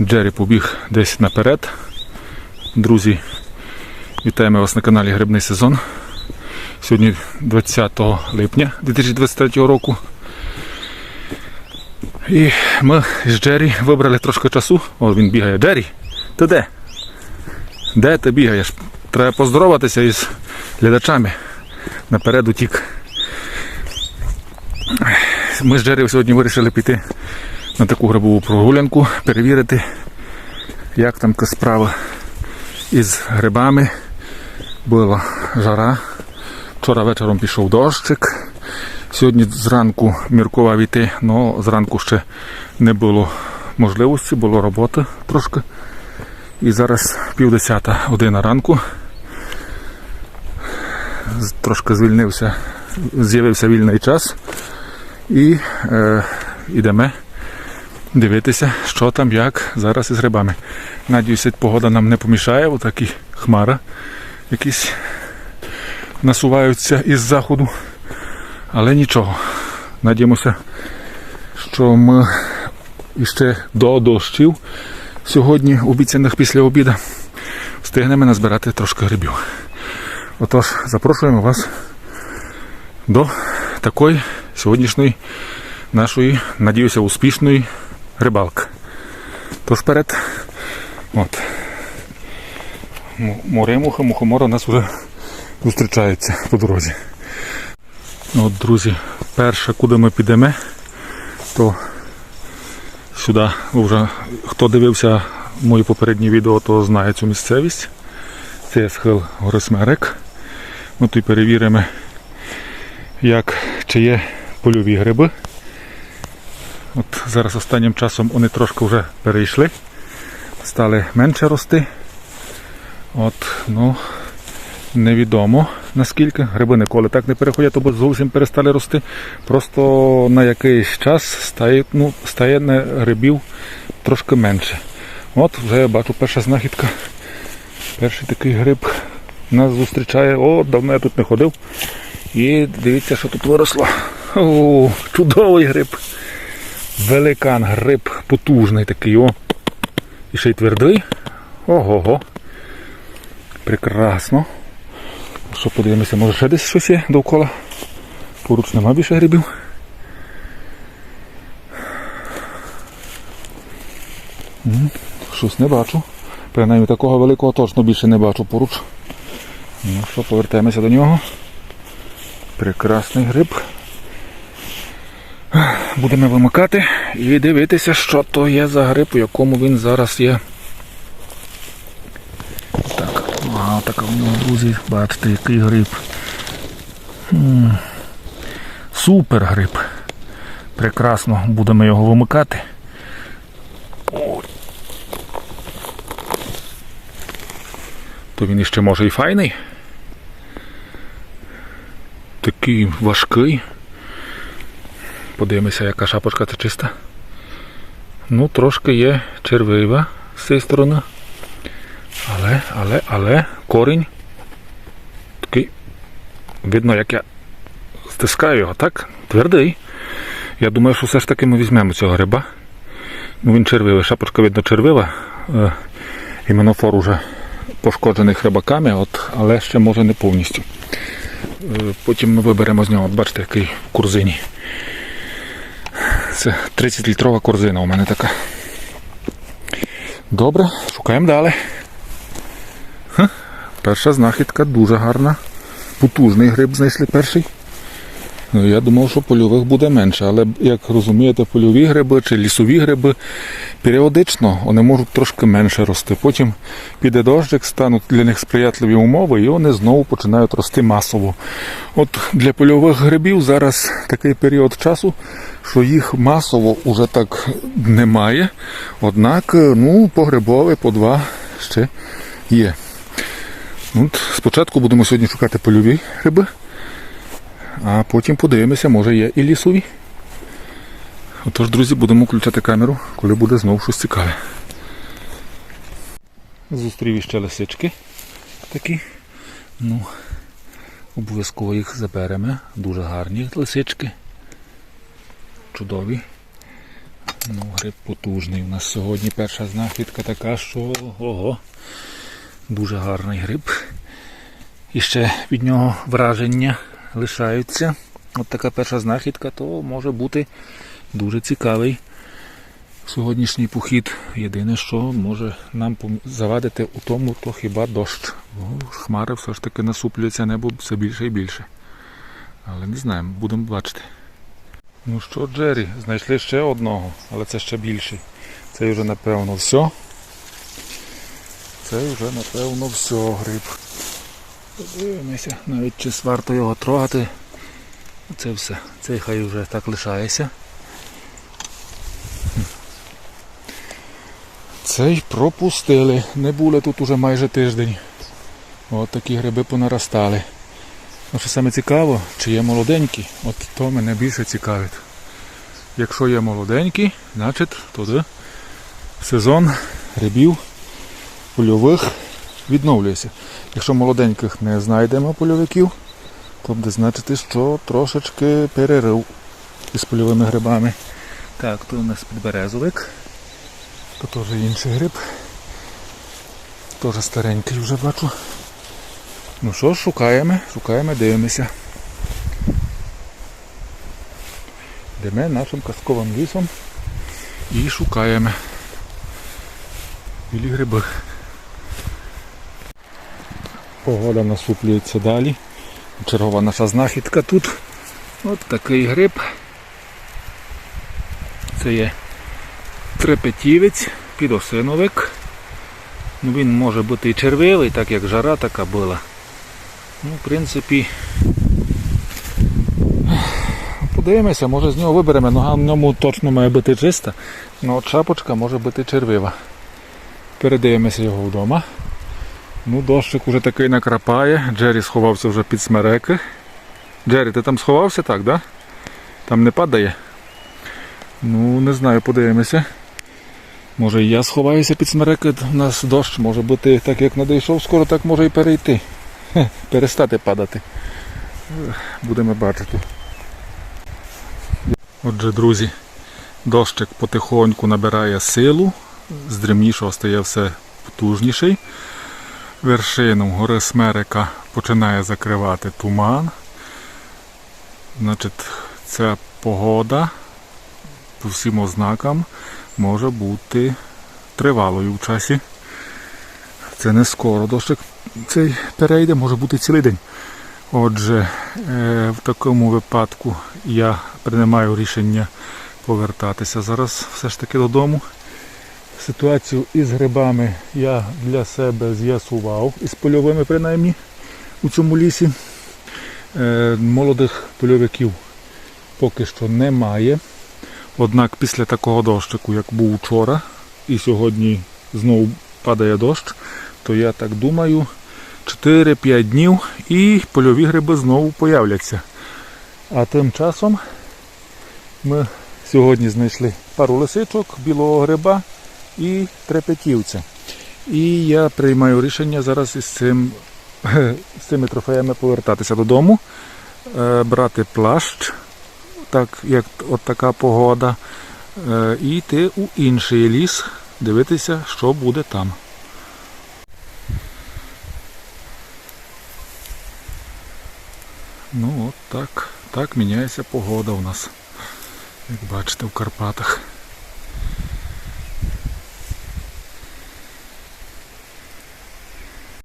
Джері побіг десь наперед. Друзі, вітаємо вас на каналі Грибний сезон. Сьогодні 20 липня 2023 року. І ми з Джері вибрали трошки часу. О, він бігає. Джері, ти де? Де ти бігаєш? Треба поздороватися із глядачами. Наперед утік. Ми з Джері сьогодні вирішили піти на таку грибову прогулянку, перевірити, як там справа із грибами. Була жара. Вчора вечором пішов дощик. Сьогодні зранку міркував іти, але зранку ще не було можливості, було роботи трошки. І зараз півдесята година ранку. Трошки звільнився, з'явився вільний час. І е, йдемо дивитися, що там, як зараз із грибами. Надіюся, погода нам не помішає, отакі хмара якісь насуваються із заходу. Але нічого. Надіємося, що ми іще до дощів сьогодні, обіцяних після обіду, встигнемо назбирати трошки грибів. Отож, запрошуємо вас до такої сьогоднішньої нашої, надіюся, успішної рибалки. Тож вперед. От. М- Моремуха, мухомора нас вже зустрічається по дорозі. Ну, От, друзі, перше, куди ми підемо, то сюди вже хто дивився мої попередні відео, то знає цю місцевість. Це є схил гори Смерек. Ми тут перевіримо, як, чи є польові гриби. От зараз останнім часом вони трошки вже перейшли, стали менше рости. От, ну, невідомо наскільки. Гриби ніколи так не переходять, або зовсім перестали рости. Просто на якийсь час стає, ну, стає на грибів трошки менше. От вже я бачу перша знахідка. Перший такий гриб нас зустрічає. О, давно я тут не ходив. І дивіться, що тут виросло. О, чудовий гриб. Великан, гриб потужний такий, о. І ще й твердий. Ого-го. Прекрасно. Що подивимося, може ще десь щось є довкола. Поруч нема більше грибів. Щось не бачу. Принаймні такого великого точно більше не бачу поруч. Ну що, повертаємося до нього. Прекрасний гриб. Будемо вимикати і дивитися, що то є за гриб, у якому він зараз є. Так, а така в нього, друзі, бачите, який гриб. Супер гриб. Прекрасно, будемо його вимикати. То він іще може і файний. Такий важкий. Подивимося, яка шапочка це чиста. Ну, трошки є червива з цієї сторони. Але, але, але корінь такий. Видно, як я стискаю його, так? Твердий. Я думаю, що все ж таки ми візьмемо цього гриба. Ну він червивий, шапочка видно червива. Е, іменофор уже пошкоджений хребаками, от, але ще може не повністю. Е, Потім ми виберемо з нього, бачите, який в корзині. Це 30-літрова корзина у мене така. Добре, шукаємо далі. Ха, перша знахідка дуже гарна. Потужний гриб знайшли перший. Ну, я думав, що польових буде менше, але як розумієте, польові гриби чи лісові гриби періодично вони можуть трошки менше рости. Потім піде дощик, стануть для них сприятливі умови, і вони знову починають рости масово. От для польових грибів зараз такий період часу, що їх масово уже так немає. Однак, ну, по грибові, по два ще є. От, спочатку будемо сьогодні шукати польові гриби. А потім подивимося, може є і лісові. Отож, друзі, будемо включати камеру, коли буде знову щось цікаве. Зустрів іще лисички такі. Ну, обов'язково їх заберемо. Дуже гарні лисички. Чудові. Ну, гриб потужний. У нас сьогодні перша знахідка така, що ого, дуже гарний гриб. І ще від нього враження лишаються. От така перша знахідка, то може бути дуже цікавий сьогоднішній похід. Єдине, що може нам завадити у тому, то хіба дощ. Хмари все ж таки насуплюється небо все більше і більше. Але не знаємо, будемо бачити. Ну що, Джері, знайшли ще одного, але це ще більший. Це вже напевно все. Це вже напевно все гриб. Подивимося, навіть чи варто його трогати. Це все. Цей хай вже так лишається. Цей пропустили. Не були тут уже майже тиждень. От такі гриби понаростали. Ну, що саме цікаво, чи є молоденькі, от то мене більше цікавить. Якщо є молоденькі, значить туди сезон грибів польових відновлюється. Якщо молоденьких не знайдемо польовиків, то буде значити, що трошечки перерив із польовими грибами. Так, тут у нас підберезовик. То теж інший гриб. Теж старенький вже бачу. Ну що ж, шукаємо, шукаємо, дивимося. Йдемо нашим казковим лісом і шукаємо білі гриби. Погода насуплюється далі. Чергова наша знахідка тут. От такий гриб. Це є трепетівець, підосиновик. Ну, він може бути і червивий, так як жара така була. Ну, в принципі, подивимося, може з нього виберемо. Нога в ньому точно має бути чиста, але от шапочка може бути червива. Передивимося його вдома. Ну, дощик уже такий накрапає. Джері сховався вже під смереки. Джері, ти там сховався так, да? Там не падає? Ну, не знаю, подивимося. Може і я сховаюся під смереки, у нас дощ може бути так як надійшов, скоро так може і перейти. Хе, перестати падати. Будемо бачити. Отже, друзі, дощик потихоньку набирає силу, з стає все потужніший. Вершину гори Смерека починає закривати туман. Значить, ця погода по всім ознакам може бути тривалою в часі. Це не скоро дощик цей перейде, може бути цілий день. Отже, е, в такому випадку я приймаю рішення повертатися зараз все ж таки додому. Ситуацію із грибами я для себе з'ясував, із польовими принаймні у цьому лісі. Е, Молодих польовиків поки що немає. Однак після такого дощику, як був вчора, і сьогодні знову падає дощ, то я так думаю, 4-5 днів і польові гриби знову появляться. А тим часом ми сьогодні знайшли пару лисичок, білого гриба і трепетівця. І я приймаю рішення зараз із цим, з цими трофеями повертатися додому, е, брати плащ, так як от така погода, е, і йти у інший ліс, дивитися, що буде там. Ну от так, так міняється погода у нас, як бачите, в Карпатах.